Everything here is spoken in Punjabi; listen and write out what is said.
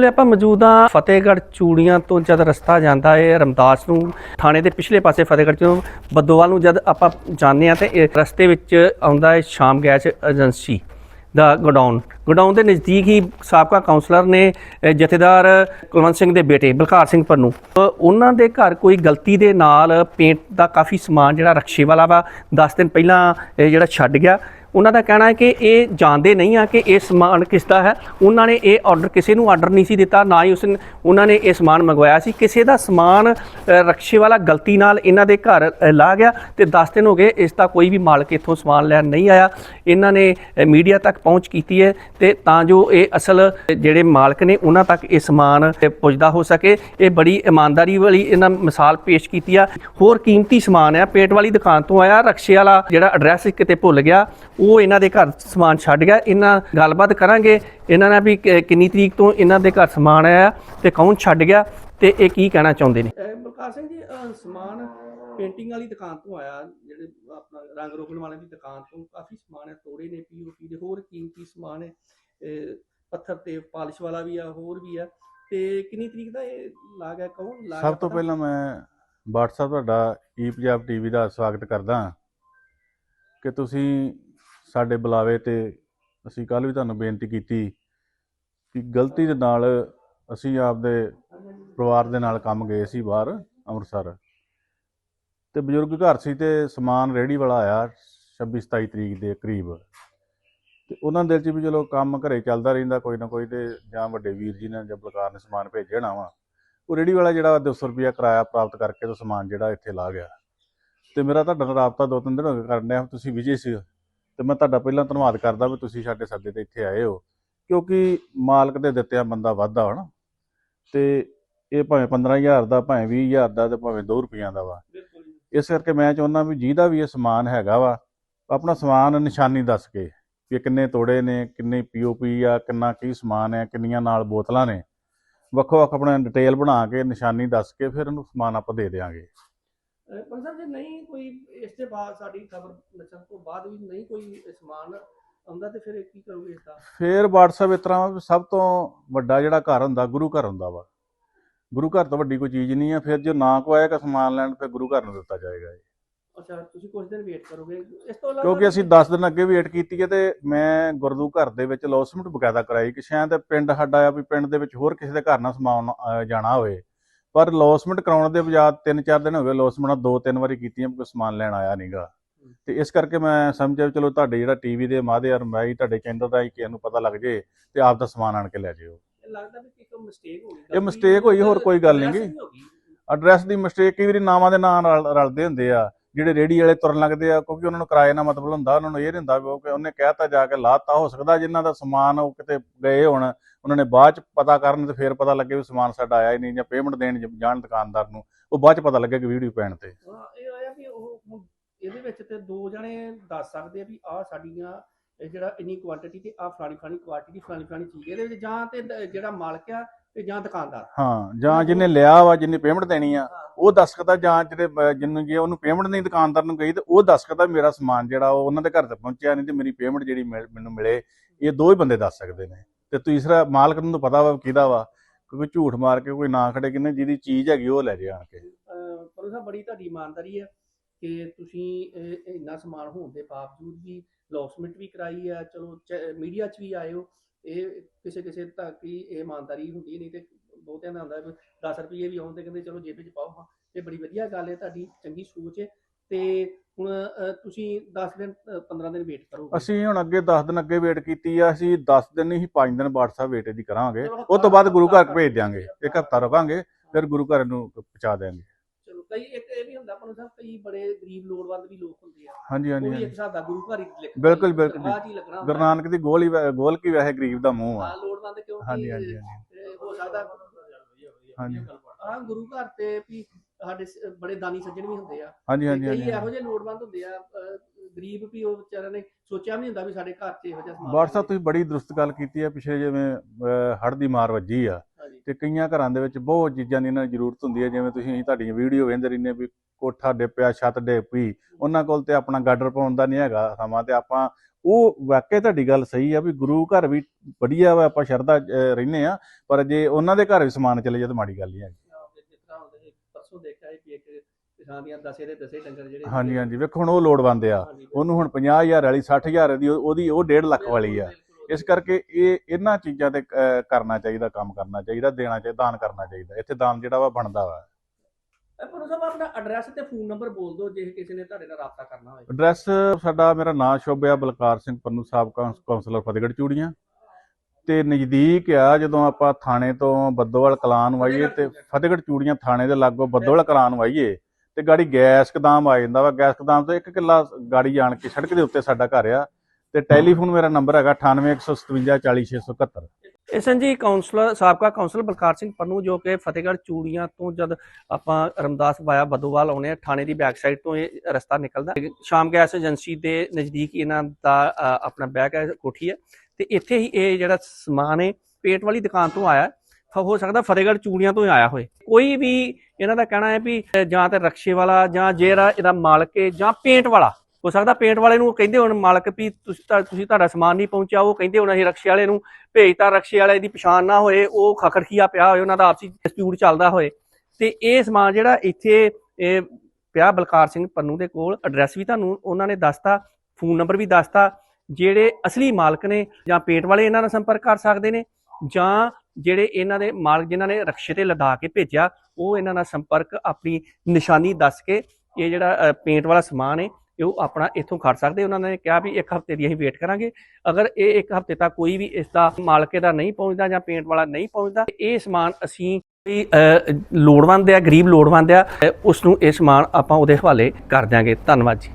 ਵੇਲੇ ਆਪਾਂ ਮੌਜੂਦ ਹਾਂ ਫਤਿਹਗੜ੍ਹ ਚੂੜੀਆਂ ਤੋਂ ਜਦ ਰਸਤਾ ਜਾਂਦਾ ਹੈ ਰਮਦਾਸ ਨੂੰ, ਥਾਣੇ ਦੇ ਪਿਛਲੇ ਪਾਸੇ ਫਤਿਹਗੜ੍ਹ ਤੋਂ ਬੱਦੋਵਾਲ ਨੂੰ ਜਦ ਆਪਾਂ ਜਾਂਦੇ ਆ ਤੇ ਰਸਤੇ ਵਿੱਚ ਆਉਂਦਾ ਹੈ ਸ਼ਾਮ ਗੈਸ ਏਜੰਸੀ ਦਾ ਗੋਡਾਊਨ ਗੋਡਾਊਨ ਦੇ ਨਜ਼ਦੀਕ ਹੀ ਸਾਬਕਾ ਕਾਉਂਸਲਰ ਨੇ ਜਥੇਦਾਰ ਕੁਲਵੰਤ ਸਿੰਘ ਦੇ ਬੇਟੇ ਬਲਕਾਰ ਸਿੰਘ ਪੰਨੂ। ਉਹਨਾਂ ਦੇ ਘਰ ਕੋਈ ਗਲਤੀ ਦੇ ਨਾਲ ਪੇਂਟ ਦਾ ਕਾਫੀ ਸਮਾਨ ਜਿਹੜਾ ਰਕਸ਼ੇ ਵਾਲਾ ਵਾ 10 ਦਿਨ ਪਹਿਲਾਂ ਇਹ ਜਿਹੜਾ ਛੱਡ ਗਿਆ। ਉਹਨਾਂ ਦਾ ਕਹਿਣਾ ਹੈ ਕਿ ਇਹ ਜਾਣਦੇ ਨਹੀਂ ਆ ਕਿ ਇਹ ਸਮਾਨ ਕਿਸ ਦਾ ਹੈ। ਉਹਨਾਂ ਨੇ ਇਹ ਆਰਡਰ ਕਿਸੇ ਨੂੰ ਆਰਡਰ ਨਹੀਂ ਸੀ ਦਿੱਤਾ ਨਾ ਹੀ ਉਸ ਉਹਨਾਂ ਨੇ ਇਹ ਸਮਾਨ ਮੰਗਵਾਇਆ ਸੀ। ਕਿਸੇ ਦਾ ਸਮਾਨ ਰਕਸ਼ੇ ਵਾਲਾ ਗਲਤੀ ਨਾਲ ਇਹਨਾਂ ਦੇ ਘਰ ਅ, ਲਾ ਗਿਆ ਤੇ 10 ਦਿਨ ਹੋ ਗਏ ਇਸ ਦਾ ਕੋਈ ਵੀ ਮਾਲਕ ਇੱਥੋਂ ਸਮਾਨ ਲੈਣ ਨਹੀਂ ਆਇਆ। ਇਹਨਾਂ ਨੇ ਮੀਡੀਆ ਤੱਕ ਪਹੁੰਚ ਕੀਤੀ ਹੈ ਤੇ ਤਾਂ ਜੋ ਇਹ ਅਸਲ ਜਿਹੜੇ ਮਾਲਕ ਨੇ ਉਹਨਾਂ ਤੱਕ ਇਹ ਸਮਾਨ ਪੁੱਜਦਾ ਹੋ ਸਕੇ। ਇਹ ਬੜੀ ਇਮਾਨਦਾਰੀ ਵਾਲੀ ਇਹਨਾਂ ਮਿਸਾਲ ਪੇਸ਼ ਕੀਤੀ ਆ। ਹੋਰ ਕੀਮਤੀ ਸਮਾਨ ਆ। ਪੇਟ ਵਾਲੀ ਦੁਕਾਨ ਤੋਂ ਆਇਆ ਰਕਸ਼ੇ ਵਾਲਾ ਜਿਹੜਾ ਐਡਰੈਸ ਕਿਤੇ ਭੁੱਲ ਗਿਆ। ਉਹ ਇਹਨਾਂ ਦੇ ਘਰ ਸਮਾਨ ਛੱਡ ਗਿਆ। ਇਹਨਾਂ ਗੱਲਬਾਤ ਕਰਾਂਗੇ। ਇਹਨਾਂ ਨਾਲ ਵੀ ਕਿੰਨੀ ਤਰੀਕ ਤੋਂ ਇਹਨਾਂ ਦੇ ਘਰ ਸਮਾਨ ਆਇਆ ਤੇ ਕੌਣ ਛੱਡ ਗਿਆ ਤੇ ਇਹ ਕੀ ਕਹਿਣਾ ਚਾਹੁੰਦੇ ਨੇ? ਬਲਕਾਰ ਸਿੰਘ ਜੀ ਸਮਾਨ ਪੇਂਟਿੰਗ ਵਾਲੀ ਦੁਕਾਨ ਤੋਂ ਆਇਆ। ਜਿਹੜੇ ਆਪਣਾ ਰੰਗ ਰੋਗਣ ਵਾਲੇ ਦੀ ਦੁਕਾਨ ਤੋਂ ਕਾਫੀ ਸਮਾਨ ਹੈ ਤੋੜੇ ਨੇ ਪੀਓਪੀ ਦੇ ਹੋਰ ਕੀਮਤੀ ਸਮਾਨ ਹੈ। ਪੱਥਰ ਤੇ ਪਾਲਿਸ਼ ਵਾਲਾ ਵੀ ਆ ਹੋਰ ਵੀ ਆ। ਤੇ ਕਿੰਨੀ ਤਰੀਕ ਦਾ ਇਹ ਲਾ ਗਿਆ ਕੌਣ ਲਾ ਗਿਆ ਸਭ ਤੋਂ? ਪਹਿਲਾਂ ਮੈਂ WhatsApp ਤੁਹਾਡਾ ਈ ਪੰਜਾਬ ਟੀਵੀ ਦਾ ਸਵਾਗਤ ਕਰਦਾ ਕਿ ਤੁਸੀਂ ਸਾਡੇ ਬੁਲਾਵੇ ਤੇ ਅਸੀਂ ਕੱਲ ਵੀ ਤੁਹਾਨੂੰ ਬੇਨਤੀ ਕੀਤੀ ਕਿ ਗਲਤੀ ਦੇ ਨਾਲ ਅਸੀਂ ਆਪਦੇ ਪਰਿਵਾਰ ਦੇ ਨਾਲ ਕੰਮ ਗਏ ਸੀ ਬਾਹਰ ਅੰਮ੍ਰਿਤਸਰ। ਤੇ ਬਜ਼ੁਰਗ ਘਰ ਸੀ ਤੇ ਸਮਾਨ ਰੇੜੀ ਵਾਲਾ ਆਇਆ 26 27 ਤਰੀਕ ਦੇ ਕਰੀਬ। ਤੇ ਉਹਨਾਂ ਦੇ ਦਿਲ 'ਚ ਵੀ ਚਲੋ ਕੰਮ ਘਰੇ ਚੱਲਦਾ ਰਹਿੰਦਾ ਕੋਈ ਨਾ ਕੋਈ ਤੇ ਜਾਂ ਵੱਡੇ ਵੀਰ ਜੀ ਨੇ ਜਾਂ ਬਲਕਾਰ ਨੇ ਸਮਾਨ ਭੇਜਣਾ ਵਾ। ਉਹ ਰੇੜੀ ਵਾਲਾ ਜਿਹੜਾ 200 ਰੁਪਿਆ ਕਿਰਾਇਆ ਪ੍ਰਾਪਤ ਕਰਕੇ ਤੇ ਸਮਾਨ ਜਿਹੜਾ ਇੱਥੇ ਲਾ ਗਿਆ। ਤੇ ਮੇਰਾ ਤੁਹਾਡਾ ਨਾਲ ਰਾਬਤਾ ਦੋ ਤਿੰਨ ਦਿਨ ਹੋ ਗਏ ਕਰਨ ਡਿਆ, ਤੁਸੀਂ ਵਿਜੇ ਸੀ। ਤੇ ਮੈਂ ਤੁਹਾਡਾ ਪਹਿਲਾਂ ਧੰਨਵਾਦ ਕਰਦਾ ਵੀ ਤੁਸੀਂ ਸਾਡੇ ਸੱਦੇ ਤੇ ਇੱਥੇ ਆਏ ਹੋ, ਕਿਉਂਕਿ ਮਾਲਕ ਦੇ ਦਿੱਤਿਆਂ ਬੰਦਾ ਵਾਧਾ ਹਨਾ ਤੇ ਇਹ ਭਾਵੇਂ 15000 ਦਾ, ਭਾਵੇਂ 20000 ਦਾ ਤੇ ਭਾਵੇਂ 2 ਰੁਪਈਆਂ ਦਾ ਵਾ। ਇਸ ਕਰਕੇ ਮੈਂ ਚਾਹੁੰਦਾ ਵੀ ਜਿਹਦਾ ਵੀ ਇਹ ਸਮਾਨ ਹੈਗਾ ਵਾ, ਆਪਣਾ ਸਮਾਨ ਨਿਸ਼ਾਨੀ ਦੱਸ ਕੇ ਵੀ ਕਿੰਨੇ ਤੋੜੇ ਨੇ, ਕਿੰਨੇ ਪੀਓਪੀ ਆ, ਕਿੰਨਾ ਕੀ ਸਮਾਨ ਹੈ ਕਿੰਨੀਆਂ ਨਾਲ ਬੋਤਲਾਂ ਨੇ। ਵੱਖੋ ਵੱਖ ਆਪਣਾ ਡਿਟੇਲ ਬਣਾ ਕੇ ਨਿਸ਼ਾਨੀ ਦੱਸ ਕੇ ਫਿਰ ਉਹਨੂੰ ਸਮਾਨ ਆਪਾਂ ਦੇ ਦੇਵਾਂਗੇ ਪਰ ਸਰ ਜੇ ਨਹੀਂ ਕੋਈ ਇਸ ਦੇ ਬਾਅਦ ਸਾਡੀ ਖਬਰ ਨਚਣ ਤੋਂ ਬਾਅਦ ਵੀ ਨਹੀਂ ਕੋਈ ਸਮਾਨ ਆਉਂਦਾ ਤੇ ਫਿਰ ਕੀ ਕਰੋਗੇ ਇਸ ਦਾ? ਫਿਰ WhatsApp ਇਸ ਤਰ੍ਹਾਂ ਵਾ ਸਭ ਤੋਂ ਵੱਡਾ ਜਿਹੜਾ ਘਰ ਹੁੰਦਾ ਗੁਰੂ ਘਰ ਹੁੰਦਾ ਵਾ। ਗੁਰੂ ਘਰ ਤੋਂ ਵੱਡੀ ਕੋਈ ਚੀਜ਼ ਨਹੀਂ ਆ ਫਿਰ ਜੇ ਨਾ ਕੋ ਆਏਗਾ ਸਮਾਨ ਲੈਣ ਫਿਰ ਗੁਰੂ ਘਰ ਨੂੰ ਦਿੱਤਾ ਜਾਏਗਾ ਜੀ ਅੱਛਾ ਤੁਸੀਂ ਕੁਝ ਦਿਨ ਵੇਟ ਕਰੋਗੇ। ਇਸ ਤੋਂ ਇਲਾਵਾ ਕਿਉਂਕਿ ਅਸੀਂ 10 ਦਿਨ ਅੱਗੇ ਵੇਟ ਕੀਤੀ ਹੈ ਤੇ ਮੈਂ ਗੁਰਦੂ ਘਰ ਦੇ ਵਿੱਚ ਲੌਸਮੈਂਟ ਬਕਾਇਦਾ ਕਰਾਈ। ਕਿ ਸ਼ਾਇਦ ਪਿੰਡ ਸਾਡਾ ਆ ਵੀ ਪਿੰਡ ਦੇ ਵਿੱਚ ਹੋਰ ਕਿਸੇ ਦੇ ਘਰ ਨਾ ਸਮਾਨ ਜਾਣਾ ਹੋਵੇ ਪਰ ਲੌਸਮੈਂਟ ਕਰਾਉਣ ਦੇ ਬਜਾਏ 3-4 ਦਿਨ ਹੋ ਗਏ ਲੌਸਮੈਂਟ ਦੋ ਤਿੰਨ ਵਾਰੀ ਕੀਤੀਆਂ ਕੋਈ ਸਮਾਨ ਲੈਣ ਆਇਆ ਨਹੀਂਗਾ ਤੇ ਇਸ ਕਰਕੇ ਮੈਂ ਸਮਝਿਆ ਚਲੋ ਤੁਹਾਡੇ ਜਿਹੜਾ ਟੀਵੀ ਦੇ ਮਾਧਿਅਮ ਰਾਹੀਂ ਹੀ ਤੁਹਾਡੇ ਚੈਨਲ ਦਾ ਹੀ ਕਿਸੇ ਨੂੰ ਪਤਾ ਲੱਗ ਜੇ ਤੇ ਆਪ ਦਾ ਸਮਾਨ ਆਣ ਕੇ ਲੈ ਜਿਓ। ਇਹ ਲੱਗਦਾ ਵੀ ਇੱਕ ਮਿਸਟੇਕ ਹੋ ਗਈ ਇਹ mistake ਹੋਈ, ਹੋਰ ਕੋਈ ਗੱਲ ਨੀ ਗੀ। ਐਡਰੈਸ ਦੀ ਮਿਸਟੇਕ ਕਈ ਵਾਰੀ ਨਾਵਾਂ ਦੇ ਨਾਂ ਰਲ- ਰਲਦੇ ਹੁੰਦੇ ਆ। ਜਿਹੜੇ ਰੇੜੀ ਵਾਲੇ ਤੁਰਨ ਲੱਗਦੇ ਆ, ਕਿਉਂਕਿ ਉਹਨਾਂ ਨੂੰ ਕਿਰਾਏ ਨਾਲ ਮਤਲਬ ਹੁੰਦਾ, ਉਹਨਾਂ ਨੂੰ ਇਹ ਨਹੀਂ ਹੁੰਦਾ ਕਿ ਉਹਨੇ ਕਹਿਤਾ ਜਾ ਕੇ ਲਾਤਾ, ਹੋ ਸਕਦਾ ਜਿਨ੍ਹਾਂ ਦਾ ਸਮਾਨ ਉਹ ਕਿਤੇ ਗਏ ਹੋਣ, ਉਹਨਾਂ ਨੇ ਬਾਅਦ ਚ ਪਤਾ ਕਰਨ ਤੇ ਫੇਰ ਪਤਾ ਲੱਗੇ ਵੀ ਸਮਾਨ ਸਾਡਾ ਆਇਆ ਹੀ ਨਹੀਂ ਜਾਂ ਪੇਮੈਂਟ ਦੇਣ ਜਾਣ ਦੁਕਾਨਦਾਰ ਨੂੰ, ਉਹ ਬਾਅਦ ਚ ਪਤਾ ਲੱਗੇ ਕਿ ਵੀਡੀਓ ਪੈਣ ਤੇ। ਇਹ ਆਇਆ ਵੀ ਉਹ ਇਹਦੇ ਵਿੱਚ ਤੇ ਦੋ ਜਣੇ ਦੱਸ ਸਕਦੇ ਆ ਵੀ ਆਹ ਸਾਡੀਆਂ ਜਿਹੜਾ ਇੰਨੀ ਕੁਆਂਟੀਟੀ ਤੇ ਆਹ ਫਲਾਣੀ ਫਲਾਣੀ ਕੁਆਂਟੀਟੀ ਫਲਾਣੀ ਫਲਾਣੀ ਚੀਜ਼, ਇਹਦੇ ਵਿੱਚ ਜਾਂ ਤੇ ਜਿਹੜਾ ਮਾਲਕ ਆ ਤੇ ਜਾਂ ਦੁਕਾਨਦਾਰ। ਹਾਂ ਜਾਂ ਜਿਹਨੇ ਲਿਆ ਵਾ ਜਿੰਨੇ ਪੇਮੈਂਟ ਦੇਣੀ ਆ ਉਹ ਦੱਸ ਸਕਦਾ ਜਾਂ ਜਿਹੜੇ ਜਿਹਨੂੰ ਜੇ ਉਹਨੂੰ ਪੇਮੈਂਟ ਨਹੀਂ ਦੁਕਾਨਦਾਰ ਨੂੰ ਗਈ ਤੇ ਉਹ ਦੱਸ ਸਕਦਾ ਵੀ ਮੇਰਾ ਸਮਾਨ ਜਿਹੜਾ ਉਹ ਉਹਨਾਂ ਦੇ ਘਰ ਤੇ ਪਹੁੰਚਿਆ ਨਹੀਂ ਤੇ ਮੇਰੀ ਪੇਮੈਂਟ ਜਿਹੜੀ ਮੈਨੂੰ ਮਿਲੇ ਇਹ ਦੋ ਹੀ ਬੰਦੇ ਦੱਸ ਸਕਦੇ ਨੇ। ਤੇ ਤੀਸਰਾ ਮਾਲਕ ਨੂੰ ਤਾਂ ਪਤਾ ਵਾ ਕਿਹਦਾ ਵਾ ਕਿਉਂਕਿ ਝੂਠ ਮਾਰ ਕੇ ਕੋਈ ਨਾ ਖੜੇ ਕਿੰਨੇ ਜਿਹਦੀ ਚੀਜ਼ ਹੈਗੀ ਉਹ ਲੈ ਜੇ ਆਣ ਕੇ। ਪਰ ਸਾਹਿਬ ਬੜੀ ਤੁਹਾਡੀ ਇਮਾਨਦਾਰੀ ਹੈ ਕਿ ਤੁਸੀਂ ਇੰਨਾ ਸਮਾਨ ਹੋਣ ਦੇ ਬਾਵਜੂਦ ਵੀ ਲੌਸਮੈਂਟ ਵੀ ਕਰਾਈ ਆ ਚਲੋ ਮੀਡੀਆ 'ਚ ਵੀ ਆਏ ਹੋ ਇਹ ਕਿਸੇ ਕਿਸੇ ਤੱਕ ਹੀ ਇਹ ਇਮਾਨਦਾਰੀ ਹੁੰਦੀ ਨਹੀਂ ਤੇ ਬਹੁਤਿਆਂ ਦਾ ਹੁੰਦਾ ਵੀ 10 ਰੁਪਏ ਵੀ ਆਉਂਦੇ ਕਹਿੰਦੇ ਚਲੋ ਜੇਬੇ 'ਚ ਪਾਓ ਹਾਂ ਇਹ ਬੜੀ ਵਧੀਆ ਗੱਲ ਹੈ ਤੁਹਾਡੀ ਚੰਗੀ ਸੋਚ ਹੈ ਤੇ ਹੁਣ ਤੁਸੀਂ 10 ਦਿਨ ਅਹ, 15 ਦਿਨ ਵੇਟ ਕਰੋਗੇ। ਅਸੀਂ ਹੁਣ ਅੱਗੇ 10 ਦਿਨ ਅੱਗੇ ਵੇਟ ਕੀਤੀ ਆ ਅਸੀਂ 10 ਦਿਨ ਨਹੀਂ 5 ਦਿਨ WhatsApp ਵੇਟ ਦੀ ਕਰਾਂਗੇ। ਉਹ ਤੋਂ ਬਾਅਦ ਗੁਰੂ ਘਰ ਭੇਜ ਦਿਆਂਗੇ ਇੱਕ ਹਫਤਾ ਰਵਾਂਗੇ ਫਿਰ ਗੁਰੂ ਘਰ ਨੂੰ ਪਹੁੰਚਾ ਦਿਆਂਗੇ। ਕਈ ਇੱਕ ਇਹ ਵੀ ਹੁੰਦਾ ਪਰ ਸਾਹਿਬ ਕਈ ਬੜੇ ਗਰੀਬ ਲੋੜਵੰਦ ਵੀ ਲੋਕ ਹੁੰਦੇ ਆ ਹਾਂਜੀ ਉਹ ਹਾਂਜੀ ਵੀ ਹਾਂਜੀ ਇੱਕ ਹਿਸਾਬ ਦਾ ਗੁਰੂ ਘਰ ਹੀ ਲਿਖ ਬਿਲਕੁਲ, ਬਿਲਕੁਲ। ਜੀ ਲੱਗਣਾ ਹੁੰਦਾ। ਗੁਰੂ ਨਾਨਕ ਦੀ ਗੋਲ ਹੀ ਵੈ- ਗੋਲ ਕੀ ਵੈਸੇ ਗਰੀਬ ਦਾ ਮੂੰਹ ਆ ਹਾਂ ਲੋੜਵੰਦ ਕਿਉਂਕਿ ਹਾਂਜੀ ਹਾਂਜੀ ਹਾਂਜੀ ਇਹ ਹੋ ਸਕਦਾ ਹਾਂਜੀ। ਹਾਂ ਗੁਰੂ ਘਰ ਤੇ ਵੀ ਸਾਡੇ ਸ- ਬੜੇ ਦਾਨੀ ਸੱਜਣ ਵੀ ਹੁੰਦੇ ਆ ਹਾਂਜੀ ਹਾਂਜੀ ਕਈ ਹਾਂਜੀ ਇਹੋ ਜਿਹੇ ਲੋੜਵੰਦ ਹੁੰਦੇ ਆ ਅਹ, ਗਰੀਬ ਵੀ ਉਹ ਵਿਚਾਰਿਆਂ ਨੇ ਸੋਚਿਆ ਵੀ ਨਹੀਂ ਹੁੰਦਾ ਵੀ ਸਾਡੇ ਘਰ 'ਚ ਇਹੋ ਜਿਹਾ ਸਮਾਨ ਹੋਵੇ। ਤੁਸੀਂ ਬੜੀ ਦਰੁਸਤ ਗੱਲ ਕੀਤੀ ਹੈ ਪਿਛਲੇ ਜਿਵੇਂ ਹੜ ਦੀ ਮਾਰ ਵੱਜੀ ਆ ਤੇ ਕਈਆਂ ਘਰਾਂ ਦੇ ਵਿੱਚ ਬਹੁਤ ਚੀਜ਼ਾਂ ਦੀ ਇਹਨਾਂ ਦੀ ਜ਼ਰੂਰਤ ਹੁੰਦੀ ਹੈ ਜਿਵੇਂ ਤੁਸੀਂ ਅਸੀਂ ਤੁਹਾਡੀਆਂ ਵੀਡੀਓ ਵੇਖਦੇ ਰਹਿੰਦੇ ਵੀ ਕੋਠਾ ਡਿੱਪਿਆ ਛੱਤ ਡਿੱਗ ਪਈ ਉਹਨਾਂ ਕੋਲ ਤੇ ਆਪਣਾ ਗਾਡਰ ਪਾਉਣ ਦਾ ਨਹੀਂ ਹੈਗਾ ਸਮਾਂ ਤੇ ਆਪਾਂ ਉਹ ਵਾਕਿਆ ਤੁਹਾਡੀ ਗੱਲ ਸਹੀ ਆ ਵੀ ਗੁਰੂ ਘਰ ਵੀ ਵਧੀਆ ਵਾ ਆਪਾਂ ਸ਼ਰਧਾ ਰਹਿੰਦੇ ਆ ਪਰ ਜੇ ਉਹਨਾਂ ਦੇ ਘਰ ਵੀ ਸਮਾਨ ਚਲੇ ਜਾ ਤਾਂ ਮਾੜੀ ਗੱਲ ਨਹੀਂ ਹੈਗੀ ਜਿਸ ਤਰ੍ਹਾਂ ਹੁੰਦੇ ਪਰਸੋਂ ਇੱਕ ਕਿਸਾਨ ਦੀਆਂ ਦਸੇ ਦੇ ਦਸੇ ਡੰਗਰ ਜਿਹੜੇ ਹਾਂਜੀ ਹਾਂਜੀ। ਵੇਖੋ ਹੁਣ ਉਹ ਲੋੜਵੰਦ ਆ। ਉਹਨੂੰ ਹੁਣ 50000 ਵਾਲੀ 60000 ਦੀ ਉਹ- ਉਹਦੀ ਉਹ 1.5 ਲੱਖ ਵਾਲੀ ਆ। ਇਸ ਕਰਕੇ ਇਹ ਇਹਨਾਂ ਚੀਜ਼ਾਂ ਤੇ ਅਹ, ਕਰਨਾ ਚਾਹੀਦਾ ਕੰਮ ਕਰਨਾ ਚਾਹੀਦਾ ਦੇਣਾ ਚਾਹੀਦਾ ਦਾਨ ਕਰਨਾ ਚਾਹੀਦਾ। ਇੱਥੇ ਦਾਨ ਜਿਹੜਾ ਵਾ ਬਣਦਾ ਵਾ। ਪਰ ਸਾਹਿਬ ਆਪਣਾ ਐਡਰੈਸ ਤੇ ਫੋਨ ਨੰਬਰ ਬੋਲ ਦਿਓ ਜੇ ਕਿਸੇ ਨੇ ਤੁਹਾਡੇ ਨਾਲ ਰਾਬਤਾ ਕਰਨਾ ਹੋਵੇ ਐਡਰੈਸ ਸਾਡਾ ਮੇਰਾ ਨਾਮ ਸ਼ੁਭ ਆ ਬਲਕਾਰ ਸਿੰਘ ਪੰਨੂ ਸਾਹਿਬ ਕਾਉਂਸਲਰ ਫਤਿਹਗੜ੍ਹ ਚੂੜੀਆਂ। ਤੇ ਨਜ਼ਦੀਕ ਆ ਜਦੋਂ ਆਪਾਂ ਥਾਣੇ ਤੋਂ ਬੱਦੋਵਾਲ ਕਲਾਂ ਨੂੰ ਆਈਏ ਤੇ ਫਤਿਹਗੜ੍ਹ ਚੂੜੀਆਂ ਥਾਣੇ ਦੇ ਲਾਗੋਂ ਬੱਦੋਵਾਲ ਕਲਾਂ ਨੂੰ ਆਈਏ ਤੇ ਗਾੜੀ ਗੈਸ ਕਦਾਮ ਆ ਜਾਂਦਾ ਵਾ। ਗੈਸ ਕਦਾਮ ਤੋਂ ਇੱਕ ਕਿੱਲਾ ਗਾੜੀ ਜਾਣ ਕੇ ਸੜਕ ਦੇ ਉੱਤੇ ਸਾਡਾ ਘਰ ਆ। ਤੇ ਟੈਲੀਫੋਨ ਮੇਰਾ ਨੰਬਰ ਹੈਗਾ 9815740671 ਇਸਨ ਜੀ ਕਾਉਂਸਲਰ ਸਾਬਕਾ ਕਾਉਂਸਲਰ ਬਲਕਾਰ ਸਿੰਘ ਪੰਨੂ ਜੋ ਕਿ ਫਤਿਹਗੜ੍ਹ ਚੂੜੀਆਂ ਤੋਂ ਜਦ ਆਪਾਂ ਰਮਦਾਸ ਵਾਇਆ ਬਦੋਵਾਲ ਆਉਣੇ ਆ, ਥਾਣੇ ਦੀ ਬੈਕ ਸਾਈਡ ਤੋਂ ਇਹ ਰਸਤਾ ਨਿਕਲਦਾ। ਸ਼ਾਮ ਗੈਸ ਏਜੰਸੀ ਦੇ ਨਜ਼ਦੀਕ ਇਹਨਾਂ ਦਾ ਆਪਣਾ ਬੈਕ ਹੈ, ਕੋਠੀ ਹੈ। ਤੇ ਇੱਥੇ ਹੀ ਇਹ ਜਿਹੜਾ ਸਮਾਨ ਹੈ, ਪੇਟ ਵਾਲੀ ਦੁਕਾਨ ਤੋਂ ਆਇਆ। ਫ- ਹੋ ਸਕਦਾ ਫਤਿਹਗੜ੍ਹ ਚੂੜੀਆਂ ਤੋਂ ਹੀ ਆਇਆ ਹੋਏ। ਕੋਈ ਵੀ ਇਹਨਾਂ ਦਾ ਕਹਿਣਾ ਹੈ ਵੀ ਜਾਂ ਤੇ ਰਕਸ਼ੇ ਵਾਲਾ, ਜਾਂ ਜਿਹੜਾ ਇਹਦਾ ਮਾਲਕ ਹੈ, ਜਾਂ ਪੇਂਟ ਵਾਲਾ, ਹੋ ਸਕਦਾ ਪੇਂਟ ਵਾਲੇ ਨੂੰ ਕਹਿੰਦੇ ਹੋਣ ਮਾਲਕ ਵੀ ਤੁਸੀਂ ਤਾਂ- ਤੁਸੀਂ ਤੁਹਾਡਾ ਸਮਾਨ ਨਹੀਂ ਪਹੁੰਚਿਆ, ਉਹ ਕਹਿੰਦੇ ਹੋਣ ਅਸੀਂ ਰਕਸ਼ੇ ਵਾਲੇ ਨੂੰ ਭੇਜਤਾ ਰਕਸ਼ੇ ਵਾਲੇ ਦੀ ਪਛਾਣ ਨਾ ਹੋਏ, ਉਹ ਖਖੜਖੀਆ ਪਿਆ ਹੋਏ, ਉਹਨਾਂ ਦਾ ਆਪਸੀ ਡਿਸਪਿਊਟ ਚੱਲਦਾ ਹੋਏ। ਤੇ ਇਹ ਸਮਾਨ ਜਿਹੜਾ ਇੱਥੇ, ਇਹ ਪਿਆ ਬਲਕਾਰ ਸਿੰਘ ਪੰਨੂ ਦੇ ਕੋਲ ਐਡਰੈਸ ਵੀ ਤੁਹਾਨੂੰ ਉਹਨਾਂ ਨੇ ਦੱਸਤਾ ਫੋਨ ਨੰਬਰ ਵੀ ਦੱਸਤਾ, ਜਿਹੜੇ ਅਸਲੀ ਮਾਲਕ ਨੇ ਜਾਂ ਪੇਂਟ ਵਾਲੇ ਇਹਨਾਂ ਨਾਲ ਸੰਪਰਕ ਕਰ ਸਕਦੇ ਨੇ, ਜਾਂ ਜਿਹੜੇ ਇਹਨਾਂ ਦੇ ਮਾਲਕ ਜਿਨ੍ਹਾਂ ਨੇ ਰਕਸ਼ੇ ਤੇ ਲਦਾ ਕੇ ਭੇਜਿਆ ਉਹ ਇਹਨਾਂ ਨਾਲ ਸੰਪਰਕ ਆਪਣੀ ਨਿਸ਼ਾਨੀ ਦੱਸ ਕੇ ਇਹ ਜਿਹੜਾ ਪੇਂਟ ਵਾਲਾ ਸਮਾਨ ਹੈ ਇਹ ਉਹ ਆਪਣਾ ਇੱਥੋਂ ਖੜ ਸਕਦੇ। ਉਹਨਾਂ ਨੇ ਕਿਹਾ ਵੀ ਇੱਕ ਹਫ਼ਤੇ ਦੀ ਅਸੀਂ ਵੇਟ ਕਰਾਂਗੇ। ਅਗਰ ਇਹ ਇੱਕ ਹਫ਼ਤੇ ਤੱਕ ਕੋਈ ਵੀ ਇਸ ਦਾ ਮਾਲਕੇ ਦਾ ਨਹੀਂ ਪਹੁੰਚਦਾ ਜਾਂ ਪੇਂਟ ਵਾਲਾ ਨਹੀਂ ਪਹੁੰਚਦਾ ਇਹ ਸਮਾਨ ਅਸੀਂ ਵੀ ਲੋੜਵੰਦ ਆ ਗਰੀਬ ਲੋੜਵੰਦ ਆ ਅ, ਉਸ ਨੂੰ ਇਹ ਸਮਾਨ ਆਪਾਂ ਉਹਦੇ ਹਵਾਲੇ ਕਰ ਦਿਆਂਗੇ। ਧੰਨਵਾਦ ਜੀ।